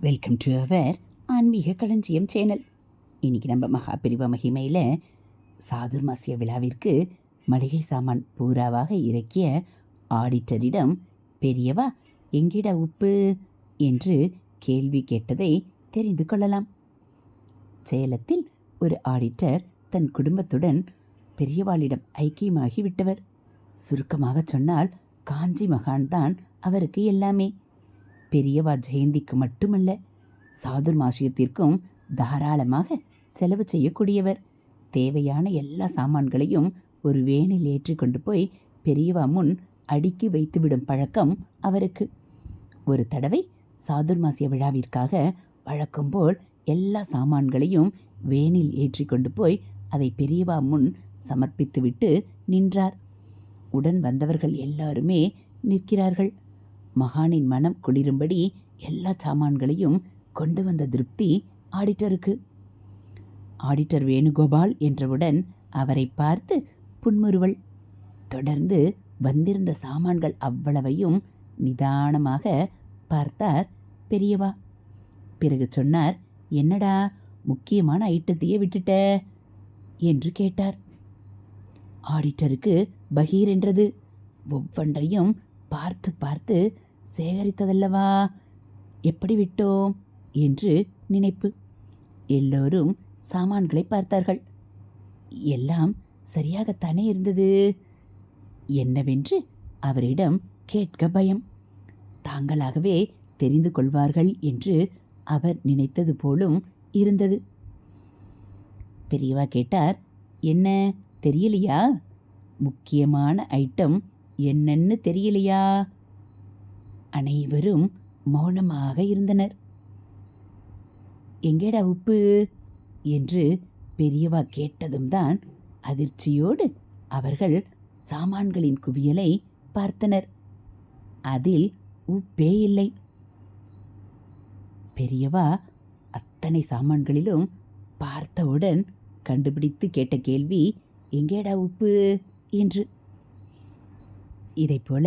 Welcome to our ஆன்மீக களஞ்சியம் channel. இன்றைக்கி நம்ம மகாபிரிவ மகிமையில் சாதுர்மாசிய விழாவிற்கு மளிகை சாமான் பூராவாக இறக்கிய ஆடிட்டரிடம் பெரியவா எங்கிட உப்பு என்று கேள்வி கேட்டதை தெரிந்து கொள்ளலாம். சேலத்தில் ஒரு ஆடிட்டர் தன் குடும்பத்துடன் பெரியவாளிடம் ஐக்கியமாகி விட்டவர். சுருக்கமாக சொன்னால் காஞ்சி மகான் தான் அவருக்கு எல்லாமே. பெரியவா ஜெயந்திக்கு மட்டுமல்ல சாதுர் மாசியத்திற்கும் தாராளமாக செலவு செய்யக்கூடியவர். தேவையான எல்லா சாமான்களையும் ஒரு வேனில் ஏற்றி கொண்டு போய் பெரியவா முன் அடுக்கி வைத்துவிடும் பழக்கம் அவருக்கு. ஒரு தடவை சாதுர் மாசிய விழாவிற்காக வழக்கம்போல் எல்லா சாமான்களையும் வேனில் ஏற்றி கொண்டு போய் அதை பெரியவா முன் சமர்ப்பித்துவிட்டு நின்றார். உடன் வந்தவர்கள் எல்லாருமே நிற்கிறார்கள். மகானின் மனம் குளிரும்படி எல்லா சாமான்களையும் கொண்டு வந்த திருப்தி ஆடிட்டருக்கு. ஆடிட்டர் வேணுகோபால் என்றவுடன் அவரை பார்த்து புன்முறுவல். தொடர்ந்து வந்திருந்த சாமான்கள் அவ்வளவையும் நிதானமாக பார்த்தார் பெரியவா. பிறகு சொன்னார் என்னடா முக்கியமான ஐட்டத்தையே விட்டுட்ட? என்று கேட்டார். ஆடிட்டருக்கு பகீர் என்றது ஒவ்வொன்றையும் பார்த்து பார்த்து சேகரித்ததல்லவா? எப்படி விட்டோம்? என்று நினைப்பு. எல்லோரும் சாமான்களை பார்த்தார்கள். எல்லாம் சரியாகத்தானே இருந்தது? என்னவென்று அவரிடம் கேட்க பயம். தாங்களாகவே தெரிந்து கொள்வார்கள் என்று அவர் நினைத்தது போலும் இருந்தது. பெரியவா கேட்டார் என்ன தெரியலையா? முக்கியமான ஐட்டம் என்னன்னு தெரியலையா? அனைவரும் மௌனமாக இருந்தனர். எங்கேடா உப்பு என்று பெரியவா கேட்டதும் தான் அதிர்ச்சியோடு அவர்கள் சாமான்களின் குவியலை பார்த்தனர். அதில் உப்பே இல்லை பெரியவா அத்தனை சாமான்களிலும் பார்த்தவுடன் கண்டுபிடித்து கேட்ட கேள்வி எங்கேடா உப்பு என்று. இதைப் போல